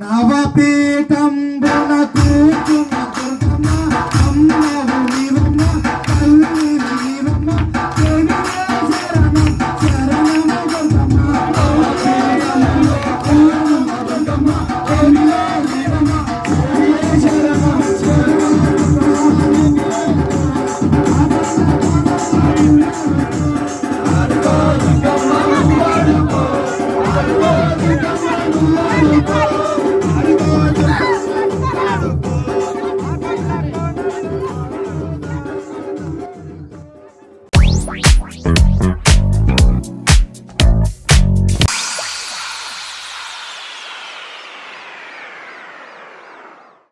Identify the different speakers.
Speaker 1: నవపీఠం